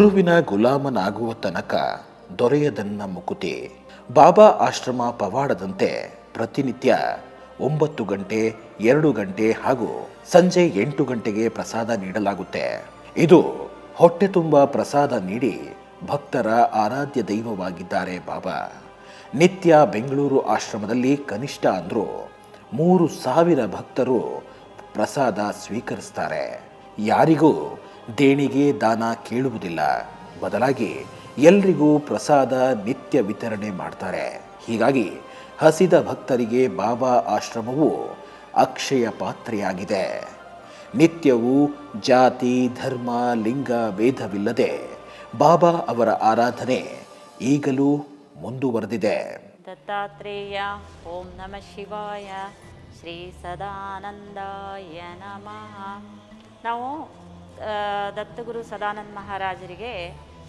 ಗುರುವಿನ ಗುಲಾಮನಾಗುವ ತನಕ ದೊರೆಯದನ್ನ ಮುಕುತಿ. ಬಾಬಾ ಆಶ್ರಮ ಪವಾಡದಂತೆ ಪ್ರತಿನಿತ್ಯ ಒಂಬತ್ತು ಗಂಟೆ, ಎರಡು ಗಂಟೆ ಹಾಗೂ ಸಂಜೆ ಎಂಟು ಗಂಟೆಗೆ ಪ್ರಸಾದ ನೀಡಲಾಗುತ್ತೆ. ಇದು ಹೊಟ್ಟೆ ತುಂಬ ಪ್ರಸಾದ ನೀಡಿ ಭಕ್ತರ ಆರಾಧ್ಯ ದೈವವಾಗಿದ್ದಾರೆ ಬಾಬಾ. ನಿತ್ಯ ಬೆಂಗಳೂರು ಆಶ್ರಮದಲ್ಲಿ ಕನಿಷ್ಠ ಅಂದರೂ ಮೂರು ಸಾವಿರ ಭಕ್ತರು ಪ್ರಸಾದ ಸ್ವೀಕರಿಸ್ತಾರೆ. ಯಾರಿಗೂ ದೇಣಿಗೆ ದಾನ ಕೇಳುವುದಿಲ್ಲ. ಬದಲಾಗಿ ಎಲ್ರಿಗೂ ಪ್ರಸಾದ ನಿತ್ಯ ವಿತರಣೆ ಮಾಡ್ತಾರೆ. ಹೀಗಾಗಿ ಹಸಿದ ಭಕ್ತರಿಗೆ ಬಾಬಾ ಆಶ್ರಮವು ಅಕ್ಷಯ ಪಾತ್ರೆಯಾಗಿದೆ. ನಿತ್ಯವೂ ಜಾತಿ, ಧರ್ಮ, ಲಿಂಗ ಭೇದವಿಲ್ಲದೆ ಬಾಬಾ ಅವರ ಆರಾಧನೆ ಈಗಲೂ ಮುಂದುವರೆದಿದೆ. ದತ್ತಾತ್ರೇಯ, ಓಂ ನಮಃ ಶಿವಾಯ, ಶ್ರೀ ಸದಾನಂದಾಯ ನಮಃ. ನಾವು ದತ್ತಗುರು ಸದಾನಂದ ಮಹಾರಾಜರಿಗೆ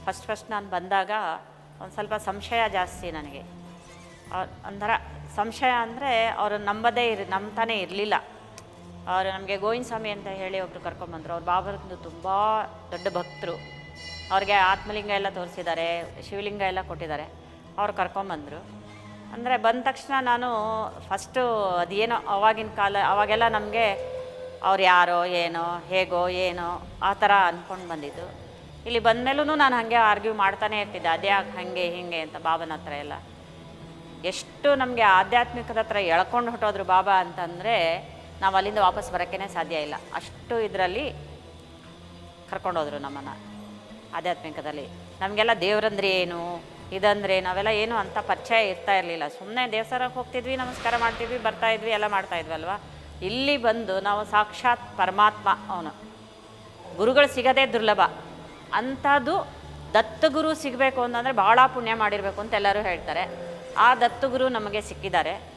ಫಸ್ಟ್ ಫಸ್ಟ್ ನಾನು ಬಂದಾಗ ಒಂದು ಸ್ವಲ್ಪ ಸಂಶಯ ಜಾಸ್ತಿ ನನಗೆ. ಒಂಥರ ಸಂಶಯ ಅಂದರೆ ಅವರು ನಂಬದೇ ಇರ್, ನಂಬ್ತಾನೆ ಇರಲಿಲ್ಲ. ಅವರು ನಮಗೆ ಗೋವಿಂದ ಸ್ವಾಮಿ ಅಂತ ಹೇಳಿ ಒಬ್ರು ಕರ್ಕೊಂಬಂದರು ಅವ್ರು ಬಾಬರದ್ದು ತುಂಬ ದೊಡ್ಡ ಭಕ್ತರು. ಅವ್ರಿಗೆ ಆತ್ಮಲಿಂಗ ಎಲ್ಲ ತೋರಿಸಿದ್ದಾರೆ, ಶಿವಲಿಂಗ ಎಲ್ಲ ಕೊಟ್ಟಿದ್ದಾರೆ. ಅವ್ರು ಕರ್ಕೊಂಬಂದರು ಅಂದರೆ ಬಂದ ತಕ್ಷಣ ನಾನು ಫಸ್ಟು ಅದೇನೋ ಅವಾಗಿನ ಕಾಲ, ಅವಾಗೆಲ್ಲ ನಮಗೆ ಅವ್ರು ಯಾರೋ ಏನೋ, ಹೇಗೋ, ಏನೋ, ಆ ಥರ ಅಂದ್ಕೊಂಡು ಬಂದಿದ್ದು. ಇಲ್ಲಿ ಬಂದಮೇಲೂ ನಾನು ಹಾಗೆ ಆರ್ಗ್ಯೂ ಮಾಡ್ತಾನೆ ಇರ್ತಿದ್ದೆ ಅದ್ಯಾಕೆ ಹಾಗೆ, ಹೀಗೆ ಅಂತ ಬಾಬನ ಹತ್ರ ಎಲ್ಲ. ಎಷ್ಟು ನಮಗೆ ಆಧ್ಯಾತ್ಮಿಕದ ಹತ್ರ ಎಳ್ಕೊಂಡು ಹೊಟ್ಟೋದ್ರು ಬಾಬಾ ಅಂತಂದರೆ ನಾವು ಅಲ್ಲಿಂದ ವಾಪಸ್ ಬರೋಕ್ಕೇ ಸಾಧ್ಯ ಇಲ್ಲ. ಅಷ್ಟು ಇದರಲ್ಲಿ ಕರ್ಕೊಂಡೋದ್ರು ನಮ್ಮನ್ನು, ಆಧ್ಯಾತ್ಮಿಕದಲ್ಲಿ. ನಮಗೆಲ್ಲ ದೇವರಂದ್ರೆ ಏನು, ಇದಂದ್ರೆ ನಾವೆಲ್ಲ ಏನು ಅಂತ ಪರಿಚಯ ಇರ್ತಾ ಇರಲಿಲ್ಲ. ಸುಮ್ಮನೆ ದೇವಸ್ಥಾನಕ್ಕೆ ಹೋಗ್ತಿದ್ವಿ, ನಮಸ್ಕಾರ ಮಾಡ್ತಿದ್ವಿ, ಬರ್ತಾ ಇದ್ವಿ, ಎಲ್ಲ ಮಾಡ್ತಾ ಇದ್ವಿ ಅಲ್ವಾ ಇಲ್ಲಿ ಬಂದು ನಾವು ಸಾಕ್ಷಾತ್ ಪರಮಾತ್ಮ ಅವನು. ಗುರುಗಳು ಸಿಗದೇ ದುರ್ಲಭ. ಅಂಥದ್ದು ದತ್ತಗುರು ಸಿಗಬೇಕು ಅಂತಂದರೆ ಭಾಳ ಪುಣ್ಯ ಮಾಡಿರಬೇಕು ಅಂತ ಎಲ್ಲರೂ ಹೇಳ್ತಾರೆ. ಆ ದತ್ತಗುರು ನಮಗೆ ಸಿಕ್ಕಿದ್ದಾರೆ.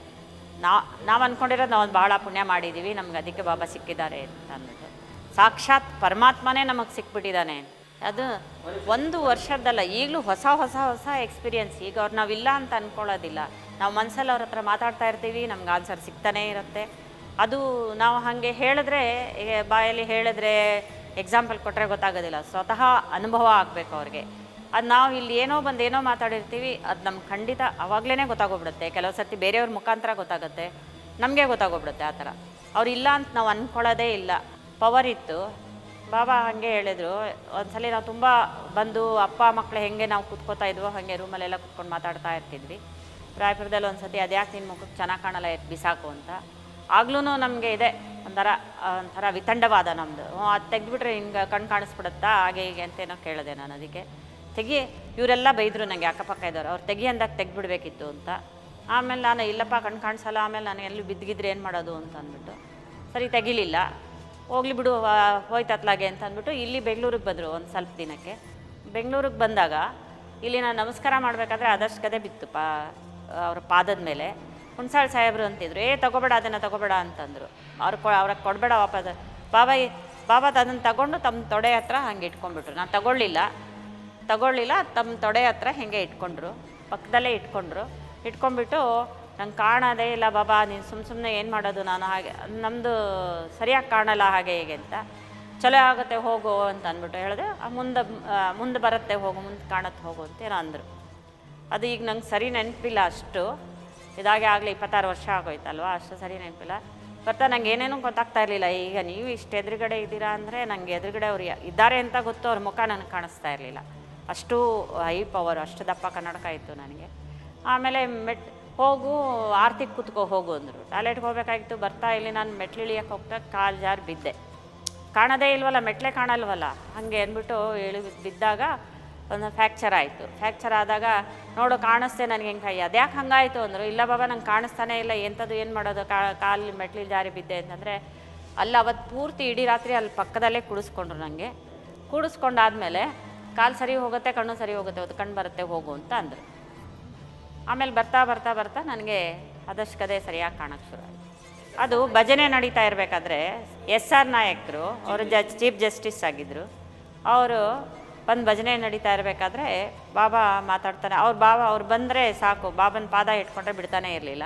ನಾ, ನಾವು ಅಂದ್ಕೊಂಡಿರೋದು ನಾವು ಭಾಳ ಪುಣ್ಯ ಮಾಡಿದ್ದೀವಿ ನಮ್ಗೆ ಅದಕ್ಕೆ ಬಾಬಾ ಸಿಕ್ಕಿದ್ದಾರೆ ಅಂತ ಅಂದ್ಬಿಟ್ಟು. ಸಾಕ್ಷಾತ್ ಪರಮಾತ್ಮನೇ ನಮಗೆ ಸಿಕ್ಬಿಟ್ಟಿದ್ದಾನೆ. ಅದು ಒಂದು ವರ್ಷದ್ದಲ್ಲ, ಈಗಲೂ ಹೊಸ ಹೊಸ ಹೊಸ ಎಕ್ಸ್ಪೀರಿಯನ್ಸ್. ಈಗ ಅವ್ರು ನಾವಿಲ್ಲ ಅಂತ ಅಂದ್ಕೊಳ್ಳೋದಿಲ್ಲ ನಾವು ಮನಸ್ಸಲ್ಲಿ ಅವ್ರ ಹತ್ರ ಮಾತಾಡ್ತಾ ಇರ್ತೀವಿ, ನಮ್ಗೆ ಆನ್ಸರ್ ಸಿಗ್ತಾನೇ ಇರುತ್ತೆ. ಅದು ನಾವು ಹಾಗೆ ಹೇಳಿದ್ರೆ ಬಾಯಲ್ಲಿ ಹೇಳಿದ್ರೆ ಎಕ್ಸಾಂಪಲ್ ಕೊಟ್ಟರೆ ಗೊತ್ತಾಗೋದಿಲ್ಲ. ಸ್ವತಃ ಅನುಭವ ಆಗಬೇಕು ಅವ್ರಿಗೆ. ಅದು ನಾವು ಇಲ್ಲಿ ಏನೋ ಬಂದು ಏನೋ ಮಾತಾಡಿರ್ತೀವಿ, ಅದು ನಮ್ಗೆ ಖಂಡಿತ ಅವಾಗಲೇ ಗೊತ್ತಾಗೋಗ್ಬಿಡುತ್ತೆ. ಕೆಲವು ಸರ್ತಿ ಬೇರೆಯವ್ರ ಮುಖಾಂತರ ಗೊತ್ತಾಗುತ್ತೆ. ನಮಗೆ ಗೊತ್ತಾಗೋಗ್ಬಿಡುತ್ತೆ ಆ ಥರ. ಅವ್ರು ಇಲ್ಲ ಅಂತ ನಾವು ಅಂದ್ಕೊಳ್ಳೋದೇ ಇಲ್ಲ. ಪವರ್ ಇತ್ತು. ಬಾಬಾ ಹಾಗೆ ಹೇಳಿದರು. ಒಂದ್ಸಲಿ ನಾವು ತುಂಬ ಬಂದು ಅಪ್ಪ ಮಕ್ಕಳು ಹೆಂಗೆ ನಾವು ಕೂತ್ಕೋತಾ ಇದ್ವೋ, ಹಾಗೆ ರೂಮಲ್ಲೆಲ್ಲ ಕೂತ್ಕೊಂಡು ಮಾತಾಡ್ತಾ ಇರ್ತಿದ್ವಿ. ರಾಯಪುರದಲ್ಲಿ ಒಂದು ಸತಿ ಅದ್ಯಾಕೆ ನಿನ್ನ ಮುಖಕ್ಕೆ ಚೆನ್ನಾಗಿ ಕಾಣಲ್ಲ ಬಿಸಾಕು ಅಂತ. ಆಗ್ಲೂ ನಮಗೆ ಇದೆ ಒಂಥರ ಒಂಥರ ವಿತಂಡವಾದ ನಮ್ಮದು ಅದು ತೆಗೆದ್ಬಿಟ್ರೆ ಹಿಂಗೆ ಕಣ್ಣು ಕಾಣಿಸ್ಬಿಡುತ್ತಾ, ಹಾಗೆ ಹೀಗೆ ಅಂತೇನೋ ಕೇಳಿದೆ ನಾನು ಅದಕ್ಕೆ. ತೆಗಿ, ಇವರೆಲ್ಲ ಬೈದರು ನನಗೆ ಅಕ್ಕಪಕ್ಕ ಇದ್ದವರು ಅವ್ರು ತೆಗಿ ಅಂದಾಗ ತೆಗೆದ್ಬಿಡ್ಬೇಕಿತ್ತು ಅಂತ. ಆಮೇಲೆ ನಾನು, ಇಲ್ಲಪ್ಪ ಕಣ್ಣು ಕಾಣಿಸಲ್ಲ, ಆಮೇಲೆ ನಾನು ಎಲ್ಲಿ ಬಿದ್ದಿಗಿದ್ರೆ ಏನು ಮಾಡೋದು ಅಂತ ಅಂದ್ಬಿಟ್ಟು. ಸರಿ, ತೆಗಿಲಿಲ್ಲ. ಹೋಗ್ಲಿ ಬಿಡು ಹೋಯ್ತತ್ಲಾಗೆ ಅಂತ ಅಂದ್ಬಿಟ್ಟು ಇಲ್ಲಿ ಬೆಂಗಳೂರಿಗೆ ಬಂದರು ಒಂದು ಸ್ವಲ್ಪ ದಿನಕ್ಕೆ. ಬೆಂಗಳೂರಿಗೆ ಬಂದಾಗ, ಇಲ್ಲಿ ನಾನು ನಮಸ್ಕಾರ ಮಾಡಬೇಕಾದ್ರೆ ಆದಷ್ಟು ಕದೆ ಬಿತ್ತು ಪಾ ಅವ್ರ ಪಾದದ ಮೇಲೆ. ಹುಣ್ಸಾಳ್ ಸಾಹೇಬ್ರು ಅಂತಿದ್ರು, ಏ, ತಗೋಬೇಡ, ಅದನ್ನು ತಗೋಬೇಡ ಅಂತಂದರು. ಅವ್ರು ಕೊ, ಅವ್ರಿಗೆ ಕೊಡಬೇಡ ವಾಪಸ್. ಬಾಬಾ ಬಾಬಾ ಅದನ್ನು ತಗೊಂಡು ತಮ್ಮ ತೊಡೆ ಹತ್ರ ಹಂಗೆ ಇಟ್ಕೊಂಡ್ಬಿಟ್ರು. ನಾನು ತಗೊಳ್ಳಿಲ್ಲ. ತಗೊಳ್ಳಿಲ್ಲ ತಮ್ಮ ತೊಡೆ ಹತ್ರ ಹಿಂಗೆ ಇಟ್ಕೊಂಡ್ರು. ಪಕ್ಕದಲ್ಲೇ ಇಟ್ಕೊಂಡ್ರು. ಇಟ್ಕೊಂಡ್ಬಿಟ್ಟು, ನಂಗೆ ಕಾಣೋದೇ ಇಲ್ಲ ಬಾಬಾ, ನೀನು ಸುಮ್ಮ ಸುಮ್ಮನೆ ಏನು ಮಾಡೋದು ನಾನು ಹಾಗೆ ನಮ್ಮದು ಸರಿಯಾಗಿ ಕಾಣಲ್ಲ ಹಾಗೆ ಹೀಗೆ ಅಂತ. ಚಲೋ ಆಗುತ್ತೆ, ಹೋಗು ಅಂತ ಅಂದ್ಬಿಟ್ಟು ಹೇಳಿದೆ. ಮುಂದೆ ಮುಂದೆ ಬರುತ್ತೆ, ಹೋಗು, ಮುಂದೆ ಕಾಣತ್ತೆ ಹೋಗು ಅಂತ ಏನೋ ಅಂದರು. ಅದು ಈಗ ನಂಗೆ ಸರಿ ನೆನಪಿಲ್ಲ ಅಷ್ಟು. ಇದಾಗೆ ಆಗಲಿ ಇಪ್ಪತ್ತಾರು ವರ್ಷ ಆಗೋಯ್ತಲ್ವ? ಅಷ್ಟು ಸರಿ ನೆನಪಿಲ್ಲ. ಬರ್ತಾ ನಂಗೆ ಏನೇನೂ ಗೊತ್ತಾಗ್ತಾ ಇರಲಿಲ್ಲ. ಈಗ ನೀವು ಇಷ್ಟು ಎದುರುಗಡೆ ಇದ್ದೀರಾ ಅಂದರೆ ನನಗೆ ಎದುರುಗಡೆ ಅವ್ರು ಇದ್ದಾರೆ ಅಂತ ಗೊತ್ತು, ಅವ್ರ ಮುಖ ನನಗೆ ಕಾಣಿಸ್ತಾ ಇರಲಿಲ್ಲ. ಅಷ್ಟು ಹೈ ಪವರ್, ಅಷ್ಟು ದಪ್ಪ ಕನ್ನಡಕ ಇತ್ತು ನನಗೆ. ಆಮೇಲೆ ಮೆಟ್, ಹೋಗು, ಆರ್ತಿಗೆ ಕೂತ್ಕೋ, ಹೋಗು ಅಂದರು. ಟಾಯ್ಲೆಟ್ಗೆ ಹೋಗ್ಬೇಕಾಗಿತ್ತು, ಬರ್ತಾ ಇಲ್ಲಿ ನಾನು ಮೆಟ್ಲಿಳಿಯಕ್ಕೆ ಹೋಗ್ತಾ ಕಾಲು ಜಾರು ಬಿದ್ದೆ. ಕಾಣೋದೇ ಇಲ್ವಲ್ಲ, ಮೆಟ್ಲೆ ಕಾಣಲ್ವಲ್ಲ? ಹಾಗೆ ಅಂದ್ಬಿಟ್ಟು ಇಳಿ ಬಿದ್ದಾಗ ಒಂದು ಫ್ಯಾಕ್ಚರ್ ಆಯಿತು. ಫ್ಯಾಕ್ಚರ್ ಆದಾಗ ನೋಡು ಕಾಣಿಸ್ತೆ ನನಗೆ ಹೆಂಗೆ ಕೈ. ಅದ್ಯಾಕೆ ಹಂಗಾಯಿತು ಅಂದರು, ಇಲ್ಲ ಬಾಬಾ ನಂಗೆ ಕಾಣಿಸ್ತಾನೇ ಇಲ್ಲ ಎಂಥದ್ದು ಏನು ಮಾಡೋದು ಕಾಲು ಮೆಟ್ಲಿಲ್ ಜಾರಿ ಬಿದ್ದೆ ಅಂತಂದರೆ, ಅಲ್ಲಿ ಅವತ್ತು ಪೂರ್ತಿ ಇಡೀ ರಾತ್ರಿ ಅಲ್ಲಿ ಪಕ್ಕದಲ್ಲೇ ಕುಡಿಸ್ಕೊಂಡ್ರು ನನಗೆ ಕೂಡಿಸ್ಕೊಂಡಾದ್ಮೇಲೆ ಕಾಲು ಸರಿ ಹೋಗುತ್ತೆ, ಕಣ್ಣು ಸರಿ ಹೋಗುತ್ತೆ ಅದು ಕಣ್ಣು ಬರುತ್ತೆ, ಹೋಗು ಅಂತ ಅಂದರು. ಆಮೇಲೆ ಬರ್ತಾ ಬರ್ತಾ ಬರ್ತಾ ನನಗೆ ಆದಷ್ಟು ಕದೇ ಸರಿಯಾಗಿ ಕಾಣೋಕ್ಕೆ ಶುರು ಆಯಿತು. ಅದು ಭಜನೆ ನಡೀತಾ ಇರಬೇಕಾದ್ರೆ ಎಸ್ ಆರ್ ನಾಯಕರು, ಅವರು ಜ, ಚೀಫ್ ಜಸ್ಟಿಸ್ ಆಗಿದ್ದರು ಅವರು ಬಂದು ಭಜನೆ ನಡೀತಾ ಇರಬೇಕಾದ್ರೆ ಬಾಬಾ ಮಾತಾಡ್ತಾನೆ. ಅವ್ರ ಬಾಬಾ ಅವ್ರು ಬಂದರೆ ಸಾಕು. ಬಾಬನ ಪಾದ ಇಟ್ಕೊಂಡ್ರೆ ಬಿಡ್ತಾನೆ ಇರಲಿಲ್ಲ.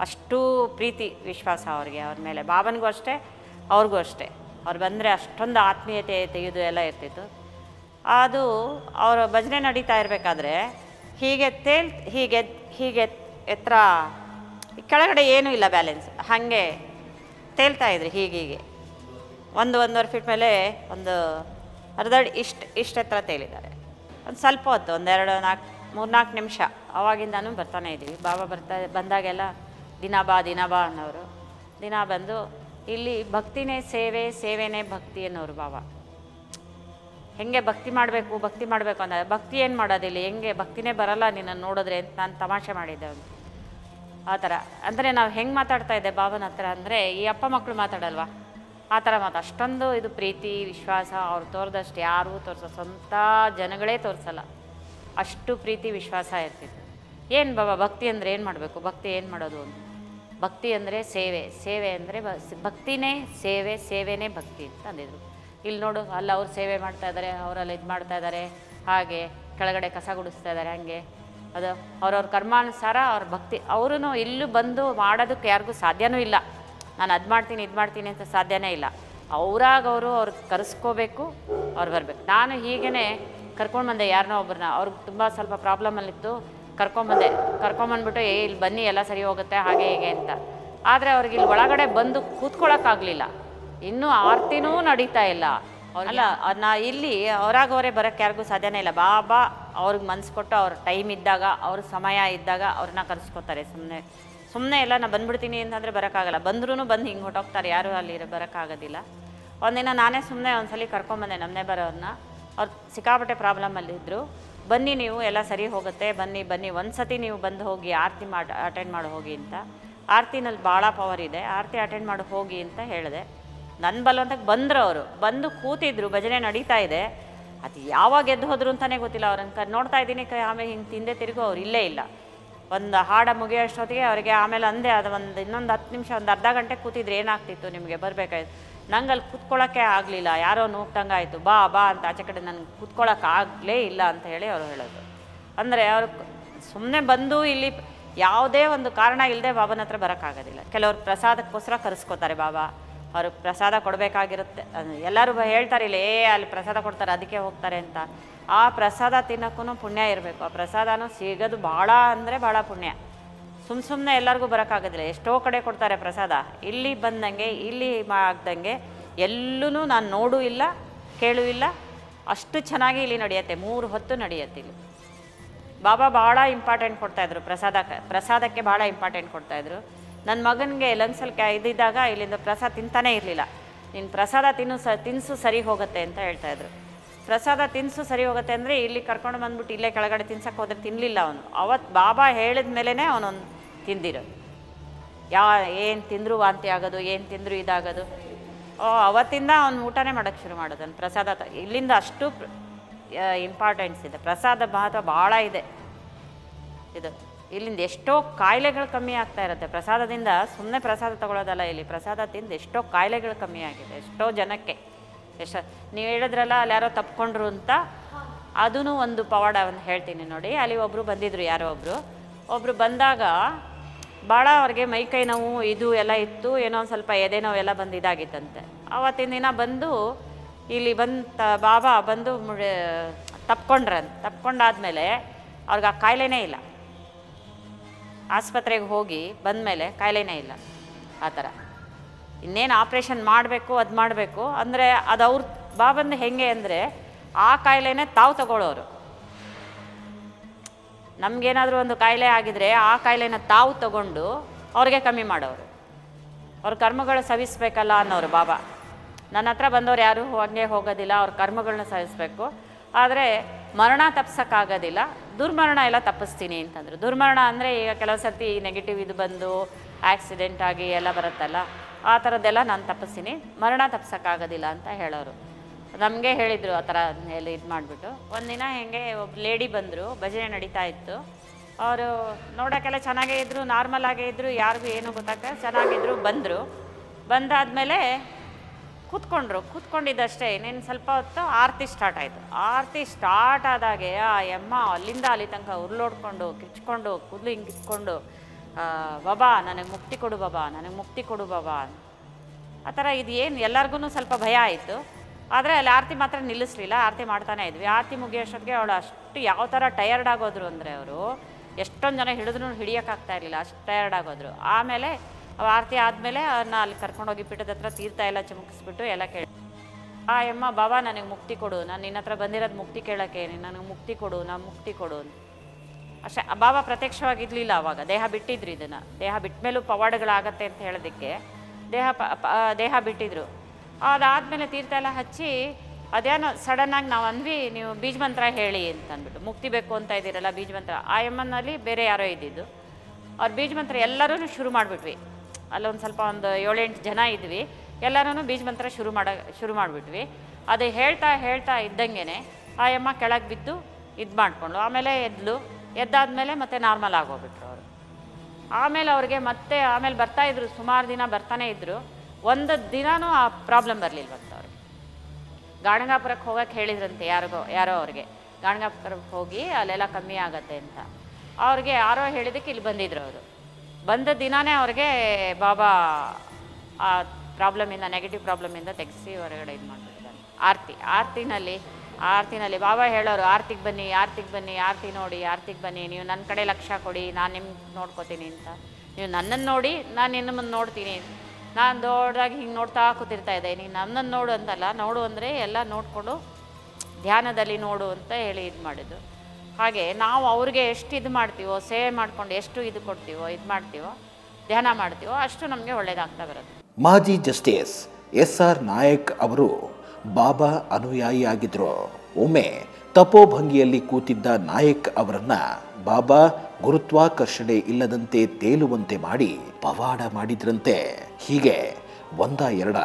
ಅಷ್ಟು ಪ್ರೀತಿ, ವಿಶ್ವಾಸ ಅವ್ರಿಗೆ ಅವ್ರ ಮೇಲೆ. ಬಾಬನಿಗೂ ಅಷ್ಟೇ, ಅವ್ರಿಗೂ ಅಷ್ಟೇ. ಅವ್ರು ಬಂದರೆ ಅಷ್ಟೊಂದು ಆತ್ಮೀಯತೆ ತೆಗೆದು ಎಲ್ಲ ಇರ್ತಿತ್ತು. ಅದು ಅವರ ಭಜನೆ ನಡೀತಾ ಇರಬೇಕಾದ್ರೆ ಹೀಗೆ ತೇಲ್, ಹೀಗೆ ಹೀಗೆ ಎತ್ತರ, ಕೆಳಗಡೆ ಏನೂ ಇಲ್ಲ ಬ್ಯಾಲೆನ್ಸ್. ಹಾಗೆ ತೇಲ್ತಾ ಇದ್ರು ಹೀಗೀಗೆ. ಒಂದು, ಒಂದೂವರೆ ಫೀಟ್ ಮೇಲೆ ಒಂದು ಅರ್ಧ ಇಷ್ಟು ಇಷ್ಟು ಹತ್ರ ತೇಲಿದ್ದಾರೆ. ಒಂದು ಸ್ವಲ್ಪ ಹೊತ್ತು ಒಂದೆರಡು ನಾಲ್ಕು ಮೂರು ನಾಲ್ಕು ನಿಮಿಷ. ಅವಾಗಿಂದಾನು ಬರ್ತಾನೆ ಇದ್ದೀವಿ. ಬಾಬಾ ಬರ್ತಾ, ಬಂದಾಗೆಲ್ಲ ದಿನ ಬಾ ದಿನ ಬಾ ಅನ್ನೋರು. ದಿನ ಬಂದು ಇಲ್ಲಿ ಭಕ್ತಿನೇ ಸೇವೆ, ಸೇವೆನೇ ಭಕ್ತಿ ಅನ್ನೋರು ಬಾಬಾ. ಹೆಂಗೆ ಭಕ್ತಿ ಮಾಡಬೇಕು ಭಕ್ತಿ ಮಾಡಬೇಕು ಅಂದರೆ ಭಕ್ತಿ ಏನು ಮಾಡೋದಿಲ್ಲ? ಹೆಂಗೆ ಭಕ್ತಿನೇ ಬರಲ್ಲ ನಿನ್ನನ್ನು ನೋಡಿದ್ರೆ ಅಂತ ನಾನು ತಮಾಷೆ ಮಾಡಿದ್ದೆ ಅವನು ಆ ಥರ. ಅಂದರೆ ನಾವು ಹೆಂಗೆ ಮಾತಾಡ್ತಾ ಇದ್ದೆ ಬಾಬನ ಹತ್ರ ಅಂದರೆ, ಈ ಅಪ್ಪ ಮಕ್ಕಳು ಮಾತಾಡಲ್ವಾ? ಆ ಥರ ಮಾತು. ಅಷ್ಟೊಂದು ಇದು ಪ್ರೀತಿ, ವಿಶ್ವಾಸ ಅವ್ರು ತೋರಿದಷ್ಟು ಯಾರೂ ತೋರಿಸೋ ಸ್ವಂತ ಜನಗಳೇ ತೋರಿಸಲ್ಲ. ಅಷ್ಟು ಪ್ರೀತಿ, ವಿಶ್ವಾಸ ಇರ್ತಿತ್ತು. ಏನು ಬಾಬಾ, ಭಕ್ತಿ ಅಂದರೆ ಏನು ಮಾಡಬೇಕು? ಭಕ್ತಿ ಏನು ಮಾಡೋದು ಅಂತ? ಭಕ್ತಿ ಅಂದರೆ ಸೇವೆ. ಸೇವೆ ಅಂದರೆ ಭಕ್ತಿನೇ ಸೇವೆ, ಸೇವೆನೇ ಭಕ್ತಿ ಅಂತ ಅಂದಿದ್ರು. ಇಲ್ಲಿ ನೋಡು, ಅಲ್ಲಿ ಅವ್ರು ಸೇವೆ ಮಾಡ್ತಾ ಇದ್ದಾರೆ ಅವರಲ್ಲಿ ಇದು ಮಾಡ್ತಾ ಇದ್ದಾರೆ ಹಾಗೆ ಕೆಳಗಡೆ ಕಸ ಗುಡಿಸ್ತಾ ಇದ್ದಾರೆ ಹಂಗೆ. ಅದು ಅವ್ರವ್ರ ಕರ್ಮಾನುಸಾರ ಅವ್ರ ಭಕ್ತಿ. ಅವರೂ ಇಲ್ಲೂ ಬಂದು ಮಾಡೋದಕ್ಕೆ ಯಾರಿಗೂ ಸಾಧ್ಯವೂ ಇಲ್ಲ. ನಾನು ಅದು ಮಾಡ್ತೀನಿ, ಇದು ಮಾಡ್ತೀನಿ ಅಂತ ಸಾಧ್ಯನೇ ಇಲ್ಲ. ಅವರಾಗ ಅವರು ಅವ್ರಿಗೆ ಕರೆಸ್ಕೋಬೇಕು, ಅವ್ರು ಬರಬೇಕು. ನಾನು ಹೀಗೇ ಕರ್ಕೊಂಡು ಬಂದೆ ಯಾರನ್ನೋ ಒಬ್ಬರನ್ನ ಅವ್ರಿಗೆ ತುಂಬ ಸ್ವಲ್ಪ ಪ್ರಾಬ್ಲಮಲ್ಲಿತ್ತು ಕರ್ಕೊಂಬಂದೆ ಕರ್ಕೊಂಬಂದ್ಬಿಟ್ಟು ಏ, ಇಲ್ಲಿ ಬನ್ನಿ, ಎಲ್ಲ ಸರಿ ಹೋಗುತ್ತೆ, ಹಾಗೆ, ಹೀಗೆ ಅಂತ. ಆದರೆ ಅವ್ರಿಗೆ ಇಲ್ಲಿ ಒಳಗಡೆ ಬಂದು ಕೂತ್ಕೊಳ್ಳೋಕ್ಕಾಗಲಿಲ್ಲ ಇನ್ನೂ ಆರ್ತಿನೂ ನಡೀತಾ ಇಲ್ಲ. ಅಲ್ಲ ನಾ ಇಲ್ಲಿ ಅವರಾಗವರೇ ಬರೋಕ್ಕೆ ಯಾರಿಗೂ ಸಾಧ್ಯನೇ ಇಲ್ಲ. ಬಾಬಾ ಅವ್ರಿಗೆ ಮನ್ಸು ಕೊಟ್ಟು ಅವ್ರ ಟೈಮ್ ಇದ್ದಾಗ, ಅವ್ರ ಸಮಯ ಇದ್ದಾಗ ಅವ್ರನ್ನ ಕರೆಸ್ಕೋತಾರೆ ಸುಮ್ಮನೆ ಸುಮ್ಮನೆ ಎಲ್ಲ ನಾನು ಬಂದ್ಬಿಡ್ತೀನಿ ಅಂತಂದರೆ ಬರೋಕ್ಕಾಗಲ್ಲ. ಬಂದ್ರೂ ಬಂದು ಹಿಂಗೆ ಹೊಟ್ಟೋಗ್ತಾರೆ ಯಾರೂ ಅಲ್ಲಿ ಬರೋಕ್ಕಾಗೋದಿಲ್ಲ. ಒಂದಿನ ನಾನೇ ಸುಮ್ಮನೆ ಒಂದ್ಸಲಿ ಕರ್ಕೊಂಬಂದೆ ನಮ್ಮನೆ ಬರೋರನ್ನ ಅವ್ರು ಸಿಕ್ಕಾಪಟ್ಟೆ ಪ್ರಾಬ್ಲಮಲ್ಲಿದ್ದರು ಬನ್ನಿ ನೀವು, ಎಲ್ಲ ಸರಿ ಹೋಗುತ್ತೆ. ಬನ್ನಿ ಬನ್ನಿ. ಒಂದು ಸತಿ ನೀವು ಬಂದು ಹೋಗಿ ಆರತಿ ಮಾಡಿ ಅಟೆಂಡ್ ಮಾಡಿ, ಹೋಗಿ ಅಂತ. ಆರತಿನಲ್ಲಿ ಭಾಳ ಪವರ್ ಇದೆ. ಆರತಿ ಅಟೆಂಡ್ ಮಾಡಿ, ಹೋಗಿ ಅಂತ ಹೇಳಿದೆ. ನನ್ನ ಬಲವಂತಕ್ಕೆ ಬಂದರು ಅವರು. ಬಂದು ಕೂತಿದ್ರು. ಭಜನೆ ನಡೀತಾ ಇದೆ. ಅದು ಯಾವಾಗ ಎದ್ದು ಹೋದ್ರು ಅಂತಲೇ ಗೊತ್ತಿಲ್ಲ ಅವ್ರನ್ನ ಕ ನೋಡ್ತಾ ಇದ್ದೀನಿ ಕೈ, ಆಮೇಲೆ ಹಿಂಗೆ ತಿಂದೆ ತಿರುಗು ಅವ್ರು ಇಲ್ಲೇ ಇಲ್ಲ. ಒಂದು ಹಾಡ ಮುಗಿಯೋಷ್ಟೊತ್ತಿಗೆ ಅವರಿಗೆ ಆಮೇಲೆ ಅಂದೆ, ಅದು ಒಂದು ಇನ್ನೊಂದು ಹತ್ತು ನಿಮಿಷ, ಒಂದು ಅರ್ಧ ಗಂಟೆ ಕೂತಿದ್ರೆ ಏನಾಗ್ತಿತ್ತು ನಿಮಗೆ? ಬರಬೇಕಾಯ್ತು. ನಂಗೆ ಅಲ್ಲಿ ಕೂತ್ಕೊಳ್ಳೋಕ್ಕೆ ಆಗಲಿಲ್ಲ. ಯಾರೋ ನೂಗ್ತಂಗೆ ಆಯಿತು ಬಾ ಬಾ ಅಂತ ಆಚೆ ಕಡೆ ನನಗೆ ಕೂತ್ಕೊಳ್ಳೋಕೆ ಆಗಲೇ ಇಲ್ಲ ಅಂತ ಹೇಳಿ ಅವರು ಹೇಳೋದು. ಅಂದರೆ ಅವರು ಸುಮ್ಮನೆ ಬಂದು ಇಲ್ಲಿ ಯಾವುದೇ ಒಂದು ಕಾರಣ ಇಲ್ಲದೆ ಬಾಬನ ಹತ್ರ ಬರೋಕ್ಕಾಗೋದಿಲ್ಲ. ಕೆಲವರು ಪ್ರಸಾದಕ್ಕೋಸ್ಕರ ಕರೆಸ್ಕೋತಾರೆ, ಬಾಬಾ, ಅವ್ರಿಗೆ ಪ್ರಸಾದ ಕೊಡಬೇಕಾಗಿರುತ್ತೆ. ಎಲ್ಲರೂ ಹೇಳ್ತಾರೆ, ಇಲ್ಲ, ಏ, ಅಲ್ಲಿ ಪ್ರಸಾದ ಕೊಡ್ತಾರೆ, ಅದಕ್ಕೆ ಹೋಗ್ತಾರೆ ಅಂತ. ಆ ಪ್ರಸಾದ ತಿನ್ನೋಕ್ಕೂ ಪುಣ್ಯ ಇರಬೇಕು. ಆ ಪ್ರಸಾದನೂ ಸಿಗೋದು ಭಾಳ ಅಂದರೆ ಭಾಳ ಪುಣ್ಯ. ಸುಮ್ಮ ಸುಮ್ಮನೆ ಎಲ್ಲರಿಗೂ ಬರೋಕ್ಕಾಗೋದಿಲ್ಲ. ಎಷ್ಟೋ ಕಡೆ ಕೊಡ್ತಾರೆ ಪ್ರಸಾದ. ಇಲ್ಲಿ ಬಂದಂಗೆ, ಇಲ್ಲಿ ಆಗ್ದಂಗೆ ಎಲ್ಲೂ ನಾನು ನೋಡೂ ಇಲ್ಲ, ಕೇಳೂ ಇಲ್ಲ. ಅಷ್ಟು ಚೆನ್ನಾಗಿ ಇಲ್ಲಿ ನಡೆಯುತ್ತೆ. ಮೂರು ಹೊತ್ತು ನಡೆಯುತ್ತೆ ಇಲ್ಲಿ. ಬಾಬಾ ಭಾಳ ಇಂಪಾರ್ಟೆಂಟ್ ಕೊಡ್ತಾಯಿದ್ರು. ಪ್ರಸಾದಕ್ಕೆ ಪ್ರಸಾದಕ್ಕೆ ಭಾಳ ಇಂಪಾರ್ಟೆಂಟ್ ಕೊಡ್ತಾಯಿದ್ರು. ನನ್ನ ಮಗನಿಗೆ ಲಂಗ್ಸಲ್ಲಿ ಕ್ಯಾ ಇದ್ದಿದ್ದಾಗ ಇಲ್ಲಿಂದ ಪ್ರಸಾದ ತಿಂತಾನೇ ಇರಲಿಲ್ಲ. ನೀನು ಪ್ರಸಾದ ತಿನ್ನು ಸ ತಿನ್ನಿಸು ಸರಿ ಹೋಗುತ್ತೆ ಅಂತ ಹೇಳ್ತಾಯಿದ್ರು. ಪ್ರಸಾದ ತಿನ್ಸು ಸರಿ ಹೋಗುತ್ತೆ ಅಂದರೆ ಇಲ್ಲಿ ಕರ್ಕೊಂಡು ಬಂದ್ಬಿಟ್ಟು ಇಲ್ಲೇ ಕೆಳಗಡೆ ತಿನ್ಸಕ್ಕೆ ಹೋದ್ರೆ ತಿನ್ನಲಿಲ್ಲ ಅವನು. ಅವತ್ತು ಬಾಬಾ ಹೇಳಿದ ಮೇಲೇ ಅವನೊಂದು ತಿಂದಿರೋದು. ಯಾವ ಏನು ತಿಂದರೂ ವಾಂತಿ ಆಗೋದು, ಏನು ತಿಂದರೂ ಇದಾಗೋದು. ಓ, ಅವತ್ತಿಂದ ಅವ್ನು ಊಟನೇ ಮಾಡೋಕ್ಕೆ ಶುರು ಮಾಡೋದು ಅವ್ನು ಪ್ರಸಾದ ಇಲ್ಲಿಂದ ಅಷ್ಟು ಇಂಪಾರ್ಟೆನ್ಸ್ ಇದೆ. ಪ್ರಸಾದ ಮಹತ್ವ ಭಾಳ ಇದೆ. ಇದು, ಇಲ್ಲಿಂದ ಎಷ್ಟೋ ಕಾಯಿಲೆಗಳು ಕಮ್ಮಿ ಆಗ್ತಾ ಇರುತ್ತೆ. ಪ್ರಸಾದದಿಂದ ಸುಮ್ಮನೆ ಪ್ರಸಾದ ತಗೊಳ್ಳೋದಲ್ಲ ಇಲ್ಲಿ. ಪ್ರಸಾದ ತಿಂದು ಎಷ್ಟೋ ಕಾಯಿಲೆಗಳು ಕಮ್ಮಿ ಆಗಿದೆ. ಎಷ್ಟೋ ಜನಕ್ಕೆ. ಎಷ್ಟು ನೀವು ಹೇಳಿದ್ರಲ್ಲ ಅಲ್ಲಿ ಯಾರೋ ತಪ್ಕೊಂಡ್ರು ಅಂತ? ಅದೂ ಒಂದು ಪವಾಡ ಒಂದು ಹೇಳ್ತೀನಿ ನೋಡಿ. ಅಲ್ಲಿ ಒಬ್ಬರು ಬಂದಿದ್ರು, ಯಾರೋ ಒಬ್ಬರು ಒಬ್ಬರು ಬಂದಾಗ ಭಾಳ ಅವ್ರಿಗೆ ಮೈಕೈ ನೋವು, ಇದು ಎಲ್ಲ ಇತ್ತು, ಏನೋ ಒಂದು ಸ್ವಲ್ಪ ಎದೆ ನೋವು ಎಲ್ಲ ಬಂದು ಇದಾಗಿತ್ತಂತೆ. ಆವತ್ತಿನ ದಿನ ಬಂದು ಇಲ್ಲಿ ಬಂತ, ಬಾಬಾ ಬಂದು ತಪ್ಕೊಂಡ್ರಂತ ತಪ್ಕೊಂಡಾದ್ಮೇಲೆ ಅವ್ರಿಗೆ ಆ ಕಾಯಿಲೆನೇ ಇಲ್ಲ. ಆಸ್ಪತ್ರೆಗೆ ಹೋಗಿ ಬಂದ ಮೇಲೆ ಕಾಯಿಲೆನೇ ಇಲ್ಲ. ಆ ಥರ. ಇನ್ನೇನು ಆಪ್ರೇಷನ್ ಮಾಡಬೇಕು, ಅದು ಮಾಡಬೇಕು. ಅಂದರೆ ಅದು ಅವ್ರ ಬಾಬಂದು ಹೆಂಗೆ ಅಂದರೆ ಆ ಕಾಯಿಲೆನೇ ತಾವು ತಗೊಳ್ಳೋರು ನಮಗೇನಾದರೂ ಒಂದು ಕಾಯಿಲೆ ಆಗಿದ್ರೆ ಆ ಕಾಯಿಲೆನ ತಾವು ತಗೊಂಡು ಅವ್ರಿಗೆ ಕಮ್ಮಿ ಮಾಡೋರು. ಅವ್ರ ಕರ್ಮಗಳು ಸವಿಸ್ಬೇಕಲ್ಲ ಅನ್ನೋರು ಬಾಬಾ. ನನ್ನ ಹತ್ರ ಬಂದವ್ರು ಯಾರು ಹಂಗೆ ಹೋಗೋದಿಲ್ಲ, ಅವ್ರ ಕರ್ಮಗಳನ್ನ ಸವಿಸ್ಬೇಕು. ಆದರೆ ಮರಣ ತಪ್ಸೋಕ್ಕಾಗೋದಿಲ್ಲ. ದುರ್ಮರಣ ಎಲ್ಲ ತಪ್ಪಿಸ್ತೀನಿ ಅಂತಂದರು. ದುರ್ಮರಣ ಅಂದರೆ ಈಗ ಕೆಲವು ಸರ್ತಿ ನೆಗೆಟಿವ್ ಇದು ಬಂದು ಆಕ್ಸಿಡೆಂಟ್ ಆಗಿ ಎಲ್ಲ ಬರುತ್ತಲ್ಲ. ಆ ಥರದ್ದೆಲ್ಲ ನಾನು ತಪ್ಪಿಸ್ತೀನಿ. ಮರಣ ತಪ್ಪಿಸೋಕ್ಕಾಗೋದಿಲ್ಲ ಅಂತ ಹೇಳೋರು. ನಮಗೆ ಹೇಳಿದರು ಆ ಥರ ಎಲ್ಲ ಇದು ಮಾಡಿಬಿಟ್ಟು. ಒಂದಿನ ಹೆಂಗೆ ಒಬ್ಬ ಲೇಡಿ ಬಂದರು ಭಜನೆ ನಡೀತಾ ಇತ್ತು. ಅವರು ನೋಡೋಕ್ಕೆಲ್ಲ ಚೆನ್ನಾಗೇ ಇದ್ದರು ನಾರ್ಮಲ್ ಆಗೇ ಇದ್ದರು ಯಾರಿಗೂ ಏನೂ ಗೊತ್ತಾಗ ಚೆನ್ನಾಗಿದ್ರು ಬಂದರು. ಬಂದಾದಮೇಲೆ ಕೂತ್ಕೊಂಡ್ರು. ಕೂತ್ಕೊಂಡಿದ್ದಷ್ಟೇ ಇನ್ನೇನು ಸ್ವಲ್ಪ ಹೊತ್ತು ಆರತಿ ಸ್ಟಾರ್ಟ್ ಆಯಿತು. ಆರತಿ ಸ್ಟಾರ್ಟ್ ಆದಾಗೆ ಆ ಯಮ್ಮ ಅಲ್ಲಿಂದ ಅಲ್ಲಿ ತನಕ ಉರ್ಲೋಡ್ಕೊಂಡು ಕಿಚ್ಕೊಂಡು ಕೂದಲು ಹಿಂಗೆ ಆ, ಬಾಬಾ, ನನಗೆ ಮುಕ್ತಿ ಕೊಡು ಬಾಬಾ, ನನಗೆ ಮುಕ್ತಿ ಕೊಡು ಬಾಬಾ ಆ ಥರ ಇದು ಏನು ಎಲ್ಲರಿಗೂ ಸ್ವಲ್ಪ ಭಯ ಆಯಿತು. ಆದರೆ ಅಲ್ಲಿ ಆರತಿ ಮಾತ್ರ ನಿಲ್ಲಿಸಲಿಲ್ಲ, ಆರತಿ ಮಾಡ್ತಾನೆ ಇದ್ವಿ. ಆರತಿ ಮುಗಿಯೋಷ್ಟೊತ್ತಿಗೆ ಅವಳು ಅಷ್ಟು ಯಾವ ಥರ ಟಯರ್ಡ್ ಆಗೋದ್ರು ಅಂದರೆ ಅವರು, ಎಷ್ಟೊಂದು ಜನ ಹಿಡಿದ್ರು ಹಿಡಿಯೋಕ್ಕಾಗ್ತಾ ಇರಲಿಲ್ಲ, ಅಷ್ಟು ಟಯರ್ಡ್ ಆಗೋದ್ರು. ಆಮೇಲೆ ಆರತಿ ಆದಮೇಲೆ ಅವ್ರನ್ನ ಅಲ್ಲಿ ಕರ್ಕೊಂಡೋಗಿ ಪೀಠದ ಹತ್ರ ತೀರ್ಥ ಎಲ್ಲ ಚಿಮುಕಿಸ್ಬಿಟ್ಟು ಎಲ್ಲ ಕೇಳಿ. ಆ, ಅಮ್ಮ, ಬಾಬಾ, ನನಗೆ ಮುಕ್ತಿ ಕೊಡು. ನಾನು ನಿನ್ನ ಹತ್ರ ಬಂದಿರೋದು ಮುಕ್ತಿ ಕೇಳೋಕ್ಕೆ, ನೀನು ನನಗೆ ಮುಕ್ತಿ ಕೊಡು, ನಾನು ಮುಕ್ತಿ ಕೊಡು ಅಷ್ಟೇ ಅಭಾವ ಪ್ರತ್ಯಕ್ಷವಾಗಿರಲಿಲ್ಲ ಅವಾಗ. ದೇಹ ಬಿಟ್ಟಿದ್ರು ಇದನ್ನು. ದೇಹ ಬಿಟ್ಟ ಮೇಲೂ ಪವಾಡಗಳಾಗತ್ತೆ ಅಂತ ಹೇಳೋದಕ್ಕೆ ದೇಹ ಪ ದೇಹ ಬಿಟ್ಟಿದ್ರು. ಅದಾದಮೇಲೆ ತೀರ್ಥ ಎಲ್ಲ ಹಚ್ಚಿ ಅದೇನೋ ಸಡನ್ನಾಗಿ ನಾವು ಅಂದ್ವಿ, ನೀವು ಬೀಜ ಮಂತ್ರ ಹೇಳಿ ಅಂತ ಅಂದ್ಬಿಟ್ಟು. ಮುಕ್ತಿ ಬೇಕು ಅಂತ ಇದ್ದೀರಲ್ಲ ಬೀಜ ಮಂತ್ರ. ಆ ಎಮ್ಮನಲ್ಲಿ ಬೇರೆ ಯಾರೋ ಇದ್ದಿದ್ದು. ಅವ್ರು ಬೀಜ ಮಂತ್ರ ಎಲ್ಲರೂ ಶುರು ಮಾಡಿಬಿಟ್ವಿ. ಅಲ್ಲೊಂದು ಸ್ವಲ್ಪ ಒಂದು ಏಳೆಂಟು ಜನ ಇದ್ವಿ. ಎಲ್ಲರೂ ಬೀಜ ಮಂತ್ರ ಶುರು ಮಾಡ ಶುರು ಮಾಡಿಬಿಟ್ವಿ. ಅದು ಹೇಳ್ತಾ ಹೇಳ್ತಾ ಇದ್ದಂಗೆ ಆ ಎಮ್ಮ ಕೆಳಗೆ ಬಿದ್ದು ಇದು ಮಾಡಿಕೊಂಡು ಆಮೇಲೆ ಎದ್ಲು. ಎದ್ದಾದ್ಮೇಲೆ ಮತ್ತೆ ನಾರ್ಮಲ್ ಆಗೋಗ್ಬಿಟ್ರು ಅವರು. ಆಮೇಲೆ ಅವ್ರಿಗೆ ಮತ್ತೆ ಆಮೇಲೆ ಬರ್ತಾ ಇದ್ರು, ಸುಮಾರು ದಿನ ಬರ್ತಾನೆ ಇದ್ರು. ಒಂದು ದಿನಾನೂ ಆ ಪ್ರಾಬ್ಲಮ್ ಬರಲಿಲ್ವಂತ ಅವ್ರಿಗೆ ಗಾಣಗಾಪುರಕ್ಕೆ ಹೋಗಕ್ಕೆ ಹೇಳಿದ್ರಂತೆ ಯಾರಿಗೋ, ಯಾರೋ ಅವ್ರಿಗೆ. ಗಾಣಗಾಪುರಕ್ಕೆ ಹೋಗಿ ಅಲ್ಲೆಲ್ಲ ಕಮ್ಮಿ ಆಗತ್ತೆ ಅಂತ. ಅವ್ರಿಗೆ ಯಾರೋ ಹೇಳಿದ್ದಕ್ಕೆ ಇಲ್ಲಿ ಬಂದಿದ್ರು ಅವರು. ಬಂದ ದಿನಾನೇ ಅವ್ರಿಗೆ ಬಾಬಾ ಆ ಪ್ರಾಬ್ಲಮಿಂದ ನೆಗೆಟಿವ್ ಪ್ರಾಬ್ಲಮಿಂದ ತೆಗೆಸಿ ಹೊರಗಡೆ ಇದು ಮಾಡ್ತಿದ್ರು ಆರತಿ, ಆರತಿನಲ್ಲಿ ಆರತಿನಲ್ಲಿ ಬಾಬಾ ಹೇಳೋರು, ಆರ್ತಿಗೆ ಬನ್ನಿ ಆರ್ತಿಗೆ ಬನ್ನಿ, ಆರತಿ ನೋಡಿ, ಆರ್ತಿಗೆ ಬನ್ನಿ, ನೀವು ನನ್ನ ಕಡೆ ಲಕ್ಷ್ಯ ಕೊಡಿ, ನಾನು ನಿಮ್ಗೆ ನೋಡ್ಕೋತೀನಿ ಅಂತ. ನೀವು ನನ್ನನ್ನು ನೋಡಿ, ನಾನು ನಿನ್ನ ಮುಂದೆ ನೋಡ್ತೀನಿ. ನಾನು ದೊಡ್ಡದಾಗಿ ಹಿಂಗೆ ನೋಡ್ತಾ ಕೂತಿರ್ತಾ ಇದ್ದೆ. ನೀನು ನನ್ನನ್ನು ನೋಡು ಅಂತಲ್ಲ, ನೋಡು ಅಂದರೆ ಎಲ್ಲ ನೋಡಿಕೊಂಡು ಧ್ಯಾನದಲ್ಲಿ ನೋಡು ಅಂತ ಹೇಳಿ ಇದು ಮಾಡಿದ್ದು. ಹಾಗೆ ನಾವು ಅವ್ರಿಗೆ ಎಷ್ಟು ಇದು ಮಾಡ್ತೀವೋ, ಸೇವೆ ಮಾಡ್ಕೊಂಡು ಎಷ್ಟು ಇದು ಕೊಡ್ತೀವೋ, ಇದು ಮಾಡ್ತೀವೋ, ಧ್ಯಾನ ಮಾಡ್ತೀವೋ, ಅಷ್ಟು ನಮಗೆ ಒಳ್ಳೇದಾಗ್ತಾ ಬರೋದು. ಮಾಜಿ ಜಸ್ಟಿಸ್ ಎಸ್ ಆರ್ ನಾಯಕ್ ಅವರು ಬಾಬಾ ಅನುಯಾಯಿಯಾಗಿದ್ದರು ಒಮ್ಮೆ ತಪೋಭಂಗಿಯಲ್ಲಿ ಕೂತಿದ್ದ ನಾಯಕ್ ಅವರನ್ನ ಬಾಬಾ ಗುರುತ್ವಾಕರ್ಷಣೆ ಇಲ್ಲದಂತೆ ತೇಲುವಂತೆ ಮಾಡಿ ಪವಾಡ ಮಾಡಿದ್ರಂತೆ. ಹೀಗೆ ಒಂದ ಎರಡ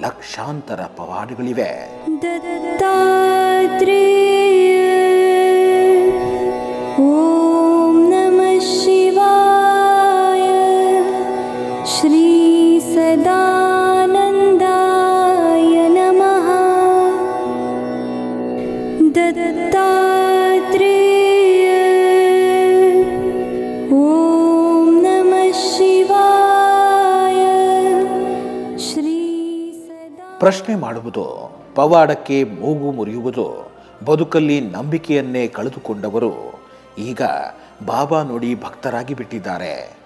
ಲಕ್ಷಾಂತರ ಪವಾಡಗಳಿವೆ. ಓ ಪ್ರಶ್ನೆ ಮಾಡುವುದು, ಪವಾಡಕ್ಕೆ ಮೂಗು ಮುರಿಯುವುದು, ಬದುಕಲ್ಲಿ ನಂಬಿಕೆಯನ್ನೇ ಕಳೆದುಕೊಂಡವರು. ಈಗ ಬಾಬಾ ನೋಡಿ ಭಕ್ತರಾಗಿ ಬಿಟ್ಟಿದ್ದಾರೆ.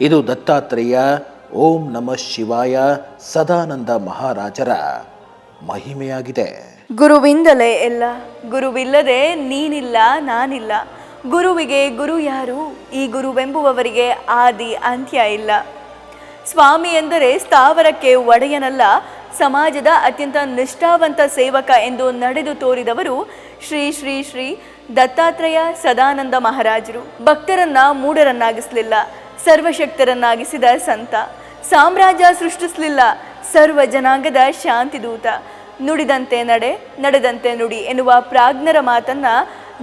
ಇದು ದತ್ತಾತ್ರೇಯ ಓಂ ನಮಃ ಶಿವಾಯ ಸದಾನಂದ ಮಹಾರಾಜರ ಮಹಿಮೆಯಾಗಿದೆ. ಗುರುವಿಂದಲೇ ಎಲ್ಲ, ಗುರುವಿಲ್ಲದೆ ನೀನಿಲ್ಲ, ನಾನಿಲ್ಲ. ಗುರುವಿಗೆ ಗುರು ಯಾರು? ಈ ಗುರುವೆಂಬುವವರಿಗೆ ಆದಿ ಅಂತ್ಯ ಇಲ್ಲ. ಸ್ವಾಮಿ ಎಂದರೆ ಸ್ಥಾವರಕ್ಕೆ ಒಡೆಯನಲ್ಲ ಸಮಾಜದ ಅತ್ಯಂತ ನಿಷ್ಠಾವಂತ ಸೇವಕ ಎಂದು ನಡೆದು ತೋರಿದವರು ಶ್ರೀ ಶ್ರೀ ಶ್ರೀ ದತ್ತಾತ್ರೇಯ ಸದಾನಂದ ಮಹಾರಾಜರು. ಭಕ್ತರನ್ನ ಮೂಢರನ್ನಾಗಿಸಲಿಲ್ಲ, ಸರ್ವಶಕ್ತರನ್ನಾಗಿಸಿದ ಸಂತ. ಸಾಮ್ರಾಜ್ಯ ಸೃಷ್ಟಿಸಲಿಲ್ಲ, ಸರ್ವ ಜನಾಂಗದ ಶಾಂತಿದೂತ ನುಡಿದಂತೆ ನಡೆ, ನಡೆದಂತೆ ನುಡಿ ಎನ್ನುವ ಪ್ರಾಜ್ಞರ ಮಾತನ್ನ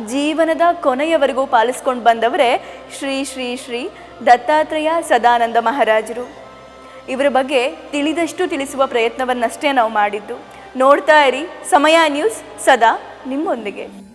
ಜೀವನದ ಕೊನೆಯವರೆಗೂ ಪಾಲಿಸ್ಕೊಂಡು ಬಂದವರೇ ಶ್ರೀ ಶ್ರೀ ಶ್ರೀ ದತ್ತಾತ್ರೇಯ ಸದಾನಂದ ಮಹಾರಾಜರು. ಇವರ ಬಗ್ಗೆ ತಿಳಿದಷ್ಟು ತಿಳಿಸುವ ಪ್ರಯತ್ನವನ್ನಷ್ಟೇ ನಾವು ಮಾಡಿದ್ದು. ನೋಡ್ತಾ ಇರಿ ಸಮಯ ನ್ಯೂಸ್ ಸದಾ ನಿಮ್ಮೊಂದಿಗೆ.